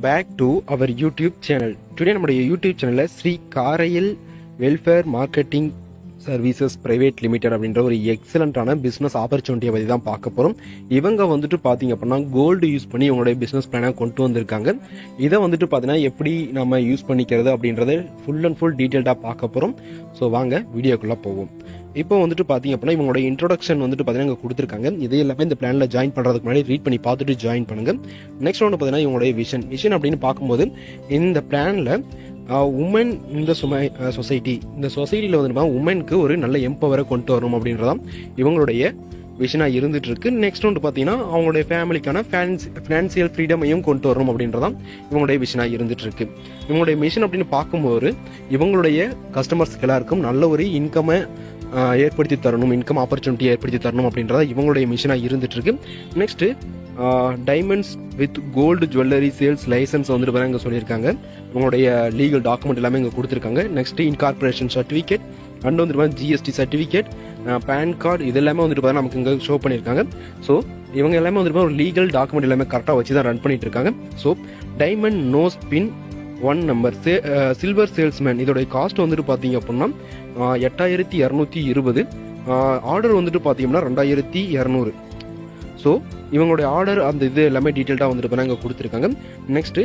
Back to our YouTube channel today நம்முடைய YouTube சேனலில் Sri காரையில் welfare marketing services private limited அப்படின்ற ஒரு எக்ஸலண்ட்டான பிஸ்னஸ் ஆப்பர்ச்சுனிட்டியை பற்றி தான் பார்க்க போகிறோம் இவங்க வந்துட்டு பார்த்தீங்க அப்படின்னா கோல்டு யூஸ் பண்ணி இவங்களுடைய பிஸ்னஸ் பிளானை கொண்டு வந்திருக்காங்க. இதை வந்துட்டு பார்த்தீங்கன்னா எப்படி நம்ம யூஸ் பண்ணிக்கிறது அப்படின்றத ஃபுல் அண்ட் ஃபுல் டீட்டெயில்டாக பார்க்க போகிறோம் ஸோ வாங்க வீடியோக்குள்ளே போவோம். இப்போ வந்துட்டு பார்த்தீங்க அப்படின்னா இவங்களோட இன்ட்ரோடக்ஷன் வந்துட்டு பார்த்தீங்கன்னா இங்கே கொடுத்துருக்காங்க. இதே எல்லாமே இந்த பிளானில் ஜாயின் பண்ணுறதுக்கு முன்னாடி ரீட் பண்ணி பார்த்துட்டு ஜாயின் பண்ணுங்க. நெக்ஸ்ட் ஒன்று பார்த்தீங்கன்னா இவங்களுடைய விஷன் விஷன் அப்படின்னு பார்க்கும்போது இந்த பிளானில் உமன் இந்த சுமை சொசைட்டி இந்த சொசைட்டியில் வந்துட்டு உமனுக்கு ஒரு நல்ல எம்பவரை கொண்டு வரணும் அப்படின்றதான் இவங்களுடைய விஷனாக இருந்துட்டு இருக்கு நெக்ஸ்ட் வந்து பார்த்தீங்கன்னா அவங்களுடைய ஃபேமிலிக்கான ஃபினான்சியல் ஃப்ரீடமையும் கொண்டு வரணும் அப்படின்றதான் இவங்களுடைய விஷனாக இருந்துட்டு இருக்கு இவங்களுடைய மிஷன் அப்படின்னு பார்க்கும்போது இவங்களுடைய கஸ்டமர்ஸ்க்கு எல்லாருக்கும் நல்ல ஒரு இன்கமை ஏற்படுத்தி தரணும் இன்கம் ஆப்பர்ச்சுனிட்டி ஏற்படுத்தி தரணும் அப்படின்றத இவங்களுடைய மிஷனாக இருந்துட்டு இருக்கு next diamonds with gold jewellery sales license வந்துட்டு பாருங்க சொல்லியிருக்காங்க. உங்களுடைய லீகல் டாக்குமெண்ட் எல்லாமே இங்கே கொடுத்துருக்காங்க. நெக்ஸ்ட் இன்கார்பரேஷன் சர்டிஃபிகேட் அண்ட் வந்துட்டு ஜிஎஸ்டி சர்டிஃபிகேட் பேன் கார்டு இது எல்லாமே வந்துட்டு நமக்கு இங்கே ஷோ பண்ணியிருக்காங்க. ஸோ இவங்க எல்லாமே வந்துட்டு ஒரு லீகல் டாக்குமெண்ட் எல்லாமே கரெக்டாக வச்சு தான் ரன் பண்ணிட்டு இருக்காங்க so diamond nose pin one number say silver salesman இதோடைய காஸ்ட் வந்துட்டு பார்த்தீங்க அப்படின்னா எட்டாயிரத்தி இரநூத்தி இருபது. ஆர்டர் வந்துட்டு பார்த்தீங்கன்னா ரெண்டாயிரத்தி இரநூறு. ஸோ இவங்களுடைய ஆர்டர் அந்த இது எல்லாமே டீட்டெயில்டாக வந்துட்டு பார்த்தா இங்கே கொடுத்துருக்காங்க. Next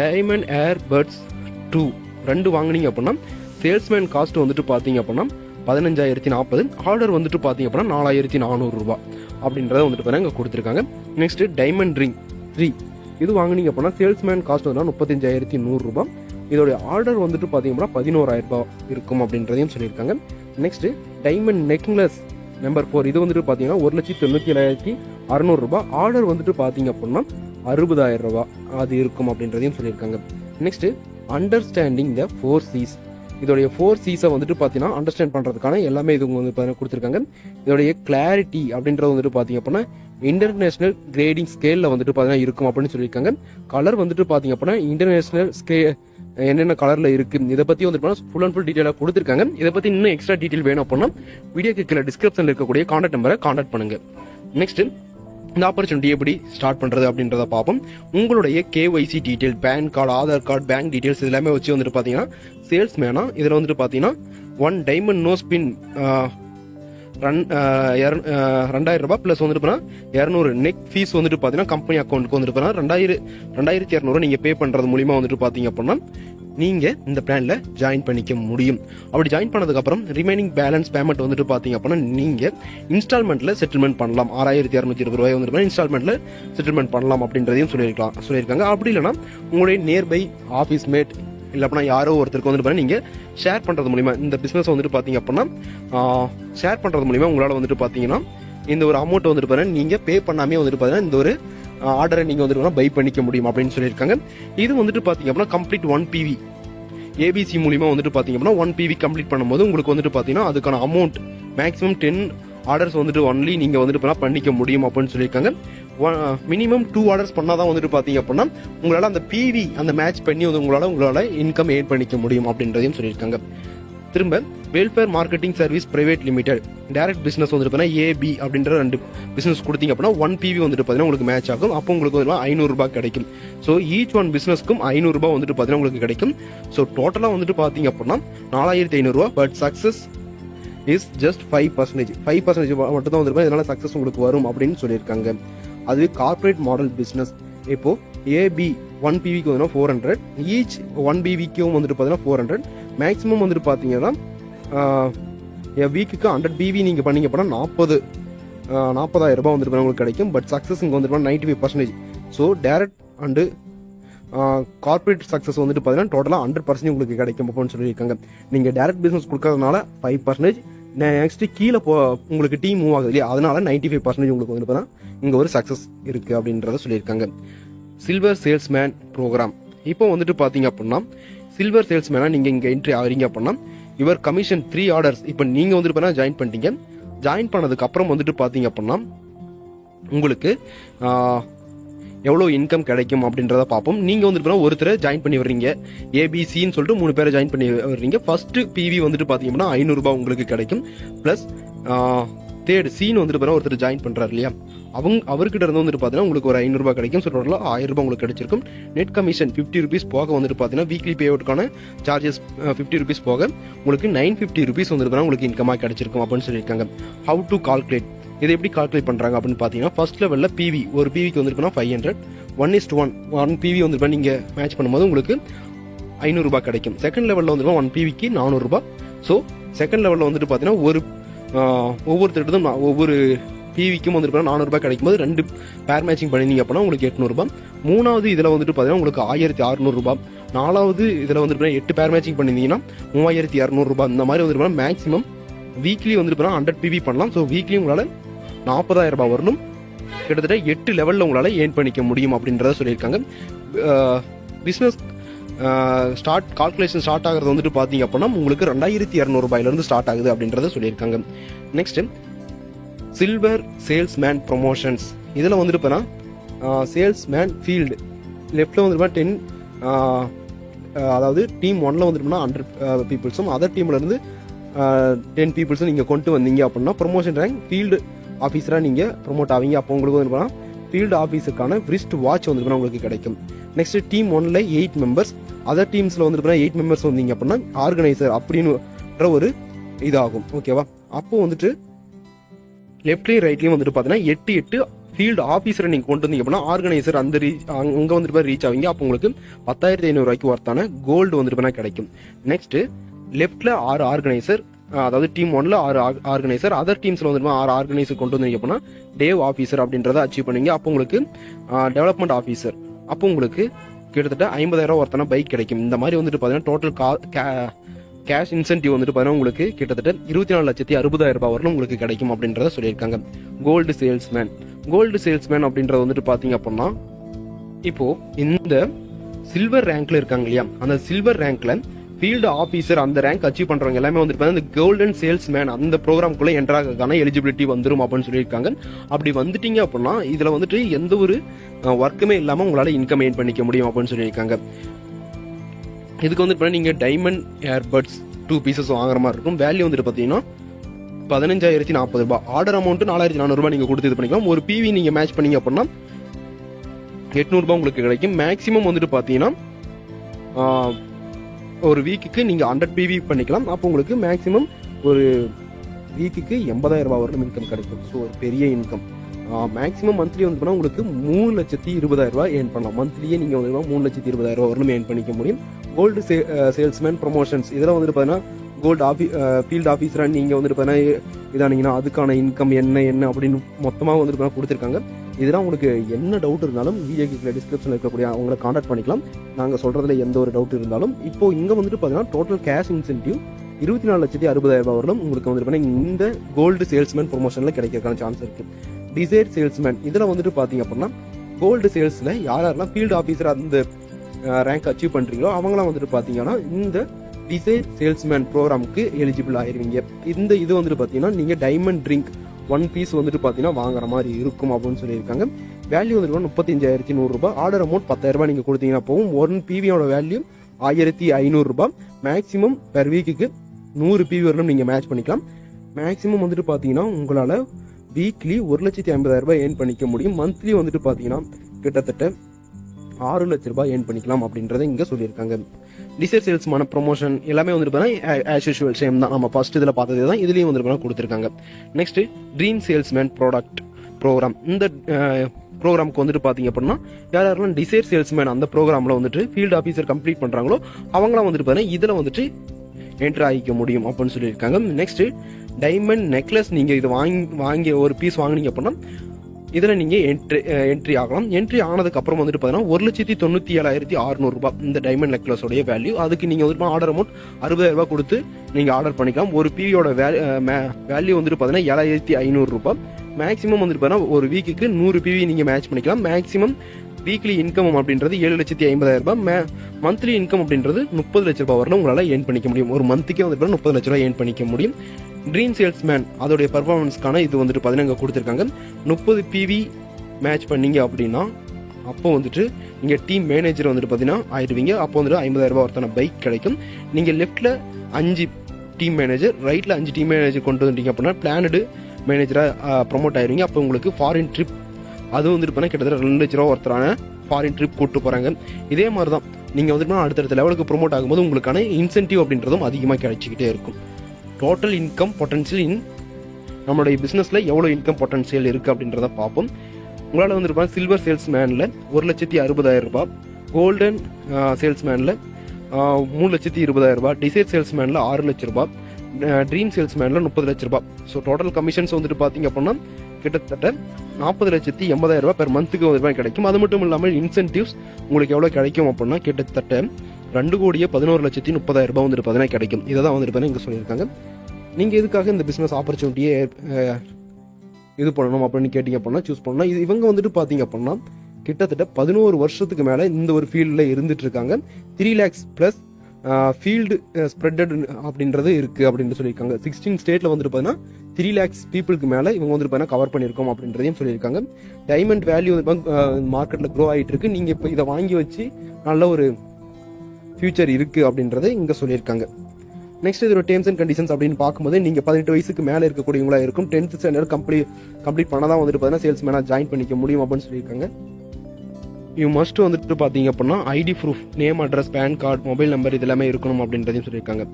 diamond ear buds two ரெண்டு வாங்குனீங்க அப்படின்னா சேல்ஸ்மேன் காஸ்ட் வந்துட்டு பார்த்தீங்க அப்படின்னா பதினஞ்சாயிரத்தி நாற்பது ஆர்டர் வந்துட்டு பார்த்தீங்க அப்படின்னா நாலாயிரத்தி நானூறுரூவா அப்படின்றத வந்துட்டு பார்த்தா இங்கே கொடுத்துருக்காங்க. நெக்ஸ்ட்டு டைமண்ட் ரிங் த்ரீ இது வாங்குனீங்க அப்படின்னா சேல்ஸ்மேன் காஸ்ட் வந்து முப்பத்தஞ்சாயிரத்தி நூறுரூபா இதோடைய ஆர்டர் வந்துட்டு பார்த்தீங்க பதினோராயிரம் ரூபாய் இருக்கும் அப்படின்றதையும் சொல்லியிருக்காங்க. Next diamond necklace number four இது வந்துட்டு பார்த்தீங்கன்னா ஒரு லட்சத்தி தொண்ணூற்றி ஏழாயிரத்தி அறநூறுரூபா ஆர்டர் வந்துட்டு பார்த்தீங்க அப்படின்னா அறுபதாயிரம் ரூபா. அது இருக்கும் அப்படின்றதையும் சொல்லியிருக்காங்க next understanding the four Cs இதோடைய ஃபோர் சீஸை வந்துட்டு பார்த்தீங்கன்னா அண்டர்ஸ்டாண்ட் பண்ணுறதுக்கான எல்லாமே இது வந்து கொடுத்துருக்காங்க. இதோடைய கிளாரிட்டி அப்படின்றது வந்துட்டு பார்த்தீங்க அப்படின்னா இன்டர்நேஷனல் கிரேடிங் ஸ்கேலில் வந்துட்டு பார்த்தீங்கன்னா இருக்கும் அப்படின்னு சொல்லியிருக்காங்க கலர் வந்துட்டு பார்த்தீங்க அப்படின்னா இன்டர்நேஷனல் ஸ்கே என்னென்ன கலரில் இருக்குது இதை பற்றி வந்துட்டு ஃபுல் அண்ட் ஃபுல் டீட்டெயிலாக கொடுத்துருக்காங்க. இதை பற்றி இன்னும் எக்ஸ்ட்ரா டீட்டெயில் வேணும் அப்படின்னா வீடியோக்கு கீழே டிஸ்கிரிப்ஷனில் இருக்கக்கூடிய கான்டாக்ட் நம்பரை கான்டாக்ட் பண்ணுங்க. நெக்ஸ்ட்டு இந்த ஆப்பர்ச்சுனிட்டி எப்படி ஸ்டார்ட் பண்ணுறது அப்படின்றத பார்ப்போம். உங்களுடைய KYC detail PAN card Aadhaar card bank details எல்லாமே வச்சு வந்துட்டு பார்த்தீங்கன்னா சேல்ஸ் மேனா இதில் வந்துட்டு பார்த்தீங்கன்னா one diamond nose pin run ரெண்டாயிரம் ரூபாய் ப்ளஸ் வந்துட்டு போனால் இரநூறு நெக் ஃபீஸ் வந்துட்டு பார்த்தீங்கன்னா கம்பெனி அக்கௌண்ட்டுக்கு வந்துட்டு போனால் ரெண்டாயிரம் ரெண்டாயிரத்தி இரநூறு நீங்கள் பே பண்ணுறது மூலிமா வந்துட்டு பார்த்தீங்க அப்படின்னா நீங்கள் இந்த பிளானில் ஜாயின் பண்ணிக்க முடியும். அப்படி ஜாயின் பண்ணதுக்கப்புறம் ரிமைனிங் பேலன்ஸ் பேமெண்ட் வந்துட்டு பார்த்தீங்க அப்படின்னா நீங்கள் இன்ஸ்டால்மெண்ட்டில் செட்டில்மெண்ட் பண்ணலாம். ஆறாயிரத்தி இரநூத்தி இருபது ரூபாய் வந்துட்டு இன்ஸ்டால்மெண்ட்டில் செட்டில்மெண்ட் பண்ணலாம் அப்படின்றதையும் சொல்லியிருக்கலாம் சொல்லியிருக்காங்க. அப்படி இல்லைன்னா உங்களுடைய நியர்பை ஆஃபீஸ் மேட் இல்லை அப்படின்னா யாரோ ஒருத்தருக்கு வந்துட்டு பார்த்தீங்கன்னா நீங்கள் ஷேர் பண்ணுறது மூலிமா இந்த பிஸ்னஸ் வந்துட்டு பார்த்தீங்க அப்படின்னா ஷேர் பண்ணுறது மூலிமா உங்களால் வந்துட்டு பார்த்தீங்கன்னா இந்த ஒரு அமௌண்ட் வந்துட்டு பாருங்க நீங்கள் பே பண்ணாமே வந்துட்டு பார்த்தீங்கன்னா இந்த ஒரு ஆர்டரை நீங்கள் வந்துட்டு பை பண்ணிக்க முடியும் அப்படின்னு சொல்லியிருக்காங்க. இது வந்துட்டு பார்த்தீங்க அப்படின்னா கம்ப்ளீட் ஒன் பிவி ஏபிசி மூலிமா வந்துட்டு பார்த்தீங்க அப்படின்னா ஒன் பிவி கம்ப்ளீட் பண்ணும்போது உங்களுக்கு வந்துட்டு பார்த்தீங்கன்னா அதுக்கான அமௌண்ட் மேக்ஸிமம் டென் ஆர்டர்ஸ் வந்துட்டு ஒன்லி நீங்க வந்துட்டு பண்ணா பண்ணிக்க முடியும் அப்படின்னு சொல்லியிருக்காங்க. மினிமம் டூ ஆர்டர்ஸ் பண்ணாதான் வந்துட்டு பாத்தீங்க அப்படின்னா உங்களால அந்த பிவி அந்த மேட்ச் பண்ணி வந்து உங்களால உங்களால இன்கம் ஏட் பண்ணிக்க முடியும் அப்படின்றதையும் சொல்லியிருக்காங்க. திரும்ப welfare marketing service private limited direct business வந்துட்டு பார்த்தீங்கன்னா ஏபி அப்படின்ற ரெண்டு பிசினஸ் கொடுத்தீங்க அப்படின்னா ஒன் பிவி வந்துட்டு பார்த்தீங்கன்னா உங்களுக்கு மேட்ச் ஆகும். அப்போ உங்களுக்கு வந்து ஐநூறுரூபா கிடைக்கும். ஸோ ஈச் ஒன் பிசினஸ்க்கும் ஐநூறுரூபா வந்துட்டு பார்த்தீங்கன்னா உங்களுக்கு கிடைக்கும். ஸோ டோட்டலாக வந்துட்டு பார்த்தீங்க அப்படின்னா நாலாயிரத்தி ஐநூறுரூவா but success is just five percentage five percentage மட்டும் தான் வந்துருப்பா இதனால சக்ஸஸ் உங்களுக்கு வரும் அப்படின்னு சொல்லியிருக்காங்க. அதுவே கார்ப்பரேட் மாடல் பிஸ்னஸ் இப்போது ஏபி ஒன் பிவிக்கு வந்து ஃபோர் ஹண்ட்ரட் ஈச் ஒன் பிவிக்கும் வந்துட்டு பார்த்தீங்கன்னா ஃபோர் ஹண்ட்ரட் மேக்ஸிமம் வந்துட்டு பார்த்தீங்கன்னா வீக்குக்கு ஹண்ட்ரட் பிவி நீங்கள் பண்ணீங்க அப்படின்னா நாற்பது நாற்பதாயிரம் ரூபாய் வந்துட்டு உங்களுக்கு கிடைக்கும். பட் சக்ஸஸ் இங்கே வந்துட்டு ninety five percentage so direct and corporate success வந்துட்டு பார்த்தீங்கன்னா டோட்டலாக ஹண்ட்ரட் பர்சன்டேஜ் உங்களுக்கு கிடைக்கும் அப்படின்னு சொல்லியிருக்காங்க. நீங்கள் டேரக்ட் பிஸ்னஸ் கொடுக்கறதுனால ஃபைவ் பர்சன்டேஜ் நெக்ஸ்ட் கீழே போ உங்களுக்கு டீம் மூவ் ஆகுது இல்லையா? அதனால நைன்டி ஃபைவ் பர்சன்டேஜ் உங்களுக்கு வந்துட்டு பார்த்தீங்கன்னா இங்கே ஒரு சக்ஸஸ் இருக்குது அப்படின்றத சொல்லியிருக்காங்க. சில்வர் சேல்ஸ்மேன் ப்ரோக்ராம் இப்போ வந்துட்டு பார்த்தீங்க அப்படின்னா சில்வர் சேல்ஸ்மேனாக நீங்கள் இங்கே என்ட்ரி ஆகிறீங்க அப்படின்னா யுவர் கமிஷன் த்ரீ ஆர்டர்ஸ் இப்போ நீங்கள் வந்துட்டு பார்த்தீங்கன்னா ஜாயின் பண்ணிட்டீங்க. ஜாயின் பண்ணதுக்கு அப்புறம் வந்துட்டு பார்த்தீங்க அப்படின்னா உங்களுக்கு எவ்வளோ இன்கம் கிடைக்கும் அப்படின்றத பார்ப்போம். நீங்கள் வந்துட்டு ஒருத்தரை ஜாயின் பண்ணி வர்றீங்க. ஏபிசின்னு சொல்லிட்டு மூணு பேரை ஜாயின் பண்ணி வர்றீங்க. ஃபஸ்ட்டு பிவி வந்துட்டு பார்த்தீங்கன்னா ஐநூறுரூபா உங்களுக்கு கிடைக்கும். ப்ளஸ் தேர்ட் சீன் வந்துட்டு ஒருத்தர் ஜாயின் பண்ணுறாரு இல்லையா? அவங்க அவர்கிட்ட இருந்து வந்துட்டு பார்த்தீங்கன்னா உங்களுக்கு ஒரு ஐநூறுரூபா கிடைக்கும். ஸோ டோட்டலாக ஆயிரம் ரூபாய் உங்களுக்கு கிடைச்சிருக்கும். நெட் கமிஷன் ஃபிஃப்டி ருபீஸ் போக வந்துட்டு பார்த்தீங்கன்னா weekly pay charges fifty rupees போக உங்களுக்கு நைன் ஃபிஃப்டி ருபீஸ் வந்துட்டு உங்களுக்கு இன்கமாக கிடைச்சிருக்கும் அப்படின்னு சொல்லியிருக்காங்க. ஹவு டு கால்குலேட் இதை எப்படி கால்குலேட் பண்ணுறாங்க அப்படின்னு பார்த்தீங்கன்னா ஃபர்ஸ்ட் லெவலில் பிவி ஒரு பிவிக்கு வந்திருக்குன்னா five hundred one is one one PV வந்துருப்பா நீங்கள் மேட்ச் பண்ணும்போது உங்களுக்கு ஐநூறுரூபா கிடைக்கும். செகண்ட் லெவலில் வந்துருப்பா ஒன் பிவிக்கு நானூறுரூபா ஸோ செகண்ட் லெவலில் வந்துட்டு பார்த்தீங்கன்னா ஒரு ஆஹ், ஒவ்வொருத்தருக்கும் நான் ஒவ்வொரு பிவிக்கும் வந்துட்டு பார்த்தீங்கன்னா நானூறுரூபா கிடைக்கும்போது ரெண்டு பேர் மேட்சிங் பண்ணிங்க அப்படின்னா உங்களுக்கு எட்நூறுபா மூணாவது இதில் வந்துட்டு பார்த்தீங்கன்னா உங்களுக்கு ஆயிரத்தி அறுநூறுபா நாலாவது இதில் வந்துட்டு எட்டு பேர் மேட்சிங் பண்ணியிருந்தீங்கன்னா மூவாயிரத்தி இரநூறுபா இந்த மாதிரி வந்துட்டு மேக்ஸிமம் வீக்லி வந்துட்டு ஹண்ட்ரட் பிவி பண்ணலாம். ஸோ வீக்லி உங்களால் நாற்பதாயிரம் ரூபாய் வரணும். கிட்டத்தட்ட எட்டு லெவலில் உங்களால் ஏர்ன் பண்ணிக்க முடியும் அப்படின்றத சொல்லியிருக்காங்க. பிஸ்னஸ் ஸ்டார்ட் கால்குலேஷன் ஸ்டார்ட் ஆகிறது வந்துட்டு பார்த்தீங்க அப்படின்னா உங்களுக்கு ரெண்டாயிரத்தி இரநூறுபாயிலேருந்து ஸ்டார்ட் ஆகுது அப்படின்றத சொல்லியிருக்காங்க. நெக்ஸ்ட்டு சில்வர் சேல்ஸ்மேன் ப்ரொமோஷன்ஸ் இதில் வந்துட்டு பார்த்தீங்கன்னா சேல்ஸ்மேன் ஃபீல்டு லெஃப்ட்டில் வந்துட்டு டென் அதாவது டீம் ஒன்ல வந்துட்டோம்னா ஹண்ட்ரட் பீப்புள்ஸும் அதர் டீம்லேருந்து டென் பீப்புள்ஸும் நீங்கள் கொண்டு வந்தீங்க அப்படின்னா ப்ரொமோஷன் ரேங்க் ஃபீல்டு ஆஃபீஸராக நீங்கள் ப்ரொமோட் ஆவீங்க. அப்போ உங்களுக்கு வந்து ஃபீல்டு ஆஃபீஸுக்கான ரிஸ்ட் வாட்ச் வந்து உங்களுக்கு கிடைக்கும். நெக்ஸ்ட் டீம் ஒன்ல எயிட் மெம்பர்ஸ் அதர் டீம்ஸில் வந்துட்டு எயிட் மெம்பர்ஸ் வந்தீங்க அப்படின்னா ஆர்கனைசர் அப்படின்னு ஒரு இதாகும். ஓகேவா அப்போ வந்துட்டு லெஃப்ட்லேயும் ரைட்லையும் வந்துட்டு பார்த்தீங்கன்னா எட்டு எட்டு ஃபீல்டு ஆஃபீஸரை நீங்கள் கொண்டு வந்தீங்க அப்படின்னா ஆர்கனைசர் அந்த ரீச் அங்கே வந்துட்டு போய் ரீச் ஆவீங்க. அப்போ உங்களுக்கு பத்தாயிரத்தி ஐநூறுரூவாய்க்கு ஒர்த்தான கோல்டு வந்துட்டு போனால் கிடைக்கும். நெக்ஸ்ட் லெஃப்ட்டில் ஆறு ஆர்கனைசர் அதாவது டீம் ஒன்ல ஆறு ஆர்கனைசர் அதர் டீம்ஸ்ல வந்துட்டு ஆறு ஆர்கனைசர் கொண்டு வந்தீங்க அப்படின்னா டேவ் ஆஃபீஸர் அப்படின்றத அச்சீவ் பண்ணீங்க. அப்போ உங்களுக்கு டெவலப்மெண்ட் ஆஃபீஸர் அப்போ உங்களுக்கு கிட்டத்தட்ட ஐம்பதாயிரம் ஒருத்தன பைக் கிடைக்கும். இந்த மாதிரி வந்துட்டு பார்த்தீங்கன்னா டோட்டல் கேஷ் இன்சென்டிவ் வந்துட்டு பார்த்தீங்கன்னா உங்களுக்கு கிட்டத்தட்ட இருபத்தி நாலு லட்சத்தி அறுபதாயிரம் ரூபாய் வரணும் உங்களுக்கு கிடைக்கும் அப்படின்றத சொல்லியிருக்காங்க. கோல்டு சேல்ஸ்மேன் கோல்டு சேல்ஸ்மேன் அப்படின்றது வந்துட்டு பார்த்தீங்க அப்படின்னா இப்போ இந்த சில்வர் ரேங்க்ல இருக்காங்க இல்லையா? அந்த சில்வர் ரேங்க்ல ஃபீல்டு ஆஃபீஸர் அந்த ரேங்க் அச்சீவ் பண்றவங்க எல்லாமே வந்துட்டு பார்த்தீங்கன்னா இந்த சேல்ஸ் சேல்ஸ்மேன் அந்த ப்ரோக்ராம்குள்ள என்ட்ராகிறதுக்கான எலிஜிபிலிட்டி வந்துடும் அப்படின்னு சொல்லியிருக்காங்க. அப்படி வந்துட்டீங்க அப்படின்னா இதுல வந்துட்டு எந்த ஒரு ஒர்க்குமே இல்லாம உங்களால இன்கம் எயின் பண்ணிக்க முடியும் அப்படின்னு சொல்லியிருக்காங்க. இதுக்கு வந்து நீங்கள் நீங்க டைமண்ட் ஏர்பட்ஸ் டூ பீசஸ் வாங்குற மாதிரி இருக்கும். வேல்யூ வந்துட்டு பார்த்தீங்கன்னா பதினஞ்சாயிரத்தி நாற்பது ரூபாய். ஆர்டர் அமௌண்ட் நாலாயிரத்தி நானூறுபா நீங்க கொடுத்து இது பண்ணிக்கலாம். ஒரு பிவி நீங்க மேட்ச் பண்ணீங்க அப்படின்னா எட்நூறுபா உங்களுக்கு கிடைக்கும். மேக்ஸிமம் வந்துட்டு பார்த்தீங்கன்னா ஒரு வீக்குக்கு நீங்கள் ஹண்ட்ரட் பிவி பண்ணிக்கலாம். அப்போ உங்களுக்கு மேக்ஸிமம் ஒரு வீக்குக்கு எண்பதாயிரம் ரூபாய் வரலும் இன்கம் கிடைக்கும். ஸோ ஒரு பெரிய இன்கம் மேக்ஸிமம் மந்த்லி வந்து போனால் உங்களுக்கு மூணு லட்சத்தி இருபதாயிரம் ரூபாய் ஏர்ன் பண்ணலாம். மந்த்லியே நீங்கள் வந்து மூணு லட்சத்தி இருபதாயிரம் ரூபாய் வரலும் ஏர்ன் பண்ணிக்க முடியும். கோல்டு சே சேல்ஸ்மேன் ப்ரொமோஷன்ஸ் இதெல்லாம் வந்துட்டு பார்த்தீங்கன்னா கோல்டு ஆஃபீ ஃபீல்டு ஆஃபீஸராக நீங்கள் வந்துட்டு பார்த்தீங்கன்னா இதானீங்கன்னா அதுக்கான இன்கம் என்ன என்ன அப்படின்னு மொத்தமாக வந்துட்டு பார்த்தீங்கன்னா கொடுத்துருக்காங்க. இதெல்லாம் உங்களுக்கு என்ன டவுட் இருந்தாலும் வீடியோ கீழே டிஸ்கிரிப்ஷனில் இருக்கக்கூடிய அவங்கள காண்டாக்ட் பண்ணிக்கலாம். நாங்கள் சொல்கிறதுல எந்த ஒரு டவுட் இருந்தாலும். இப்போ இங்கே வந்துட்டு பார்த்தீங்கன்னா டோட்டல் கேஷ் இன்சென்டிவ் இருபத்தி நாலு லட்சத்தி அறுபதாயிரம் ரூபாய் வரலும் உங்களுக்கு வந்துட்டு பார்த்தீங்கன்னா இந்த கோல்டு சேல்ஸ்மேன் ப்ரொமோஷனில் கிடைக்கிறதுக்கான சான்ஸ் இருக்கு. டிசைர் சேல்ஸ்மேன் இதில் வந்துட்டு பார்த்தீங்க அப்படின்னா கோல்டு சேல்ஸில் யார் யாரெல்லாம் ஃபீல்டு ஆஃபீஸர் அந்த ரேங்க் அச்சீவ் பண்ணுறீங்களோ அவங்களாம் வந்துட்டு பார்த்தீங்கன்னா இந்த டிசைர் சேல்ஸ்மேன் ப்ரோக்ராமுக்கு எலிஜிபிள் ஆயிருவீங்க. இந்த இது வந்துட்டு பார்த்தீங்கன்னா நீங்கள் டைமண்ட் ட்ரிங்க் ஒன் பீஸ் வந்துட்டு பார்த்தீங்கன்னா வாங்குற மாதிரி இருக்கும் அப்படின்னு சொல்லியிருக்காங்க. வேல்யூ வந்துட்டு முப்பத்தஞ்சாயிரத்தி நூறுரூபா ஆர்டர் அமௌண்ட் பத்தாயிரரூபா நீங்கள் கொடுத்தீங்கன்னா போகும் ஒன் பிவியோட வேல்யூ ஆயிரத்தி ஐநூறுரூபா மேக்ஸிமம் பெர் வீக்குக்கு நூறு பிவி வரணும் நீங்கள் மேட்ச் பண்ணிக்கலாம். மேக்ஸிமம் வந்துட்டு பார்த்தீங்கன்னா உங்களால் வீக்லி ஒரு லட்சத்தி ஐம்பதாயிரரூபா ஏர்ன் பண்ணிக்க முடியும். மந்த்லி வந்துட்டு பார்த்தீங்கன்னா கிட்டத்தட்ட ஆறு லட்ச ரூபாய் ஏர்ன் பண்ணிக்கலாம் அப்படின்றத இங்கே சொல்லியிருக்காங்க. டிசைர் சேல்ஸ்மான ப்ரொமோஷன் எல்லாமே வந்துட்டு பார்த்தீங்கன்னா ஆஸ் யூஷுவல் சேம் தான். நம்ம ஃபர்ஸ்ட் இதில் பார்த்தது தான் இதுலேயும் வந்துட்டு கொடுத்துருக்காங்க. Next dream salesman product program இந்த ப்ரோக்ராமுக்கு வந்துட்டு பார்த்தீங்க அப்படின்னா யார் யாரெல்லாம் டிசைர் சேல்ஸ்மேன் அந்த ப்ரோக்ராமில் வந்துட்டு ஃபீல்டு ஆஃபீஸர் கம்ப்ளீட் பண்ணுறாங்களோ அவங்களாம் வந்துட்டு பார்த்தீங்கன்னா இதில் வந்துட்டு என்ட்ரு ஆகிக்க முடியும் அப்படின்னு சொல்லியிருக்காங்க. நெக்ஸ்ட் டைமண்ட் நெக்லஸ் நீங்கள் இது வாங்கி வாங்கி ஒரு பீஸ் வாங்கினீங்க அப்படின்னா இதில் நீங்கள் என்ட்ரி என்ட்ரி ஆகலாம். என்ட்ரி ஆனதுக்கப்புறம் வந்துட்டு பார்த்தீங்கன்னா ஒரு லட்சத்தி தொண்ணூற்றி ஏழாயிரத்தி அறுநூறுபா இந்த டைமண்ட் நெக்லஸோடைய வேல்யூ அதுக்கு நீங்கள் வந்துட்டு ஆர்டர் அமௌண்ட் அறுபதாயிரம் ரூபாய் கொடுத்து நீங்கள் ஆர்டர் பண்ணிக்கலாம். ஒரு பிவியோட வேல்யூ வந்துட்டு பார்த்தீங்கன்னா ஏழாயிரத்தி ஐநூறுரூபா மேக்ஸிமம் வந்துட்டு பார்த்தீங்கன்னா ஒரு வீக்குக்கு நூறு பிவி நீங்கள் மேட்ச் பண்ணிக்கலாம். மேக்ஸிமம் வீக்லி இன்கம் அப்படின்றது ஏழு லட்சத்தி ஐம்பதாயிரம் ரூபாய். மே மந்த்லி இன்கம் அப்படின்றது முப்பது லட்ச ரூபாய் வரணும் உங்களால் ஏர்ன் பண்ணிக்க முடியும். ஒரு மந்த்துக்கே வந்து முப்பது லட்ச ரூபாய் ஏர்ன் பண்ணிக்க முடியும். ட்ரீம் சேல்ஸ்மேன் அதோடைய பர்ஃபார்மன்ஸ்க்கான இது வந்துட்டு பார்த்தீங்கன்னா கொடுத்துருக்காங்க. முப்பது பிவி மேட்ச் பண்ணீங்க அப்படின்னா அப்போ வந்துட்டு நீங்கள் டீம் மேனேஜர் வந்துட்டு பார்த்தீங்கன்னா ஆயிடுவீங்க. அப்போ வந்துட்டு ஐம்பதாயிரரூபா ரூபாய் ஒருத்தான பைக் கிடைக்கும். நீங்கள் லெஃப்ட்டில் அஞ்சு டீம் மேனேஜர் ரைட்டில் அஞ்சு டீம் மேனேஜர் கொண்டு வந்துட்டீங்க அப்படின்னா பிளானடு மேனேஜராக ப்ரொமோட் ஆயிடுவீங்க அப்போ உங்களுக்கு ஃபாரின் ட்ரிப் அது வந்துட்டு பார்த்தீங்கன்னா கிட்டத்தட்ட ரெண்டு லட்ச ரூபா ஒருத்தரான ஃபாரின் ட்ரிப் கூட்டு போகிறாங்க இதே மாதிரி தான் நீங்கள் வந்துட்டு அடுத்தடுத்த லெவலுக்கு ப்ரொமோட் ஆகும்போது உங்களுக்கான இன்சென்டிவ் அப்படின்றதும் அதிகமாக கிடைச்சிக்கிட்டே இருக்கும். டோட்டல் இன்கம் பொட்டன்ஷியல் இன் நம்மளுடைய பிஸ்னஸில் எவ்வளோ இன்கம் பொட்டன்ஷியல் இருக்குது அப்படின்றத பார்ப்போம். உங்களால் வந்துருப்பா சில்வர் சேல்ஸ்மேனில் ஒரு லட்சத்தி அறுபதாயிரம் ரூபாய் கோல்டன் சேல்ஸ்மேனில் மூணு லட்சத்தி இருபதாயிரம் ரூபாய் டிசைர் சேல்ஸ்மேனில் ஆறு லட்ச ரூபாய் ட்ரீம் சேல்ஸ்மேனில் முப்பது லட்ச ரூபாய். ஸோ டோட்டல் கமிஷன்ஸ் வந்துட்டு பார்த்தீங்க அப்படின்னா கிட்டத்தட்ட நாற்பது லட்சத்தி எண்பதாயிரம் ரூபாய் பெர் மந்த்துக்கு ரூபாய் கிடைக்கும். அது மட்டும் இல்லாமல் இன்சென்டிவ்ஸ் உங்களுக்கு எவ்வளோ கிடைக்கும் அப்படின்னா கிட்டத்தட்ட ரெண்டு கோடியே பதினோரு லட்சத்தி முப்பதாயிரம் ரூபாய் வந்துட்டு பார்த்தீங்கன்னா கிடைக்கும். இதை தான் வந்துட்டு பார்த்தீங்கன்னா இங்கே சொல்லியிருக்காங்க. நீங்கள் எதுக்காக இந்த பிஸ்னஸ் ஆப்பர்ச்சுனிட்டியை இது பண்ணணும் அப்படின்னு கேட்டிங்க அப்படின்னா சூஸ் பண்ணலாம் இது இவங்க வந்துட்டு பார்த்தீங்க அப்படின்னா கிட்டத்தட்ட பதினோரு வருஷத்துக்கு மேலே இந்த ஒரு ஃபீல்டில் இருந்துட்டு இருக்காங்க. Three lakhs plus field spreaded அப்படின்றது இருக்குது அப்படின்னு சொல்லியிருக்காங்க. சிக்ஸ்டீன் ஸ்டேட்டில் வந்துட்டு பார்த்தீங்கன்னா த்ரீ லேக்ஸ் பீப்புளுக்கு மேலே இவங்க வந்துட்டு பார்த்தீங்கன்னா கவர் பண்ணியிருக்கோம் அப்படின்றதையும் சொல்லியிருக்காங்க. டைமண்ட் வேல்யூ மார்க்கெட்டில் க்ரோ ஆகிட்டு இருக்கு. நீங்கள் இப்போ இதை வாங்கி வச்சு நல்ல ஒரு ஃபியூச்சர் இருக்குது அப்படின்றத இங்கே சொல்லியிருக்காங்க. நெக்ஸ்ட் இதோட டேர்ம்ஸ் அண்ட் கண்டிஷன்ஸ் அப்படின்னு பார்க்கும்போது நீங்கள் பதினெட்டு வயசுக்கு மேலே இருக்கக்கூடியவங்களா இருக்கும். டென்த் ஸ்டாண்டர்ட் கம்ப்ளீட் கம்ப்ளீட் பண்ணால் தான் வந்துட்டு பார்த்தீங்கன்னா சேல்ஸ் மேனாக ஜாயின் பண்ணிக்க முடியும் அப்படின்னு சொல்லியிருக்காங்க. யூ மஸ்ட் வந்துட்டு பார்த்தீங்க அப்படின்னா ID proof name address PAN card mobile number இது எல்லாமே இருக்கணும் அப்படின்றதையும் சொல்லியிருக்காங்க.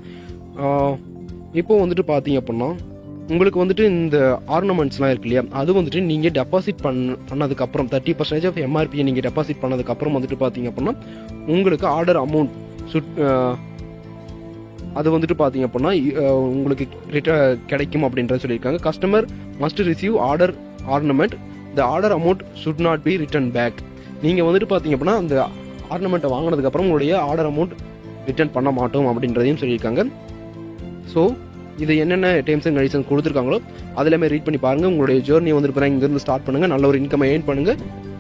இப்போது இப்போ வந்துட்டு பார்த்தீங்க அப்படின்னா உங்களுக்கு வந்துட்டு இந்த ஆர்னமெண்ட்ஸ்லாம் இருக்கு இல்லையா அது வந்துட்டு நீங்கள் டெபாசிட் பண்ண பண்ணதுக்கப்புறம் தேர்ட்டி பர்சன்டேஜ் ஆஃப் எம்ஆர்பியை நீங்கள் டெபாசிட் பண்ணதுக்கப்புறம் வந்துட்டு பார்த்தீங்க அப்படின்னா உங்களுக்கு ஆர்டர் அமௌண்ட் சுட் அது வந்துட்டு பார்த்தீங்க அப்படின்னா உங்களுக்கு ரிட்ட கிடைக்கும் அப்படின்றத சொல்லியிருக்காங்க customer must receive order ornament the order amount should not be return back நீங்கள் வந்துட்டு பார்த்தீங்க அப்படின்னா அந்த ஆர்னமெண்ட்டை வாங்கினதுக்கப்புறம் உங்களுடைய ஆர்டர் அமௌண்ட் ரிட்டர்ன் பண்ண மாட்டோம் அப்படின்றதையும் சொல்லியிருக்காங்க ஸோ இது என்னென்ன டேர்ம்ஸ் அண்ட் கண்டிஷன் கொடுத்துருக்காங்களோ அதில் ரீட் பண்ணி பாருங்கள் உங்களுடைய ஜேர்னி வந்துட்டு பார்த்தீங்கன்னா இங்கேருந்து ஸ்டார்ட் பண்ணுங்கள் நல்ல ஒரு இன்கம் ஏர்ன் பண்ணுங்கள்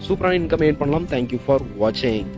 சூப்பரான இன்கம் ஏர்ன் பண்ணலாம். தேங்க்யூ ஃபார் வாட்சிங்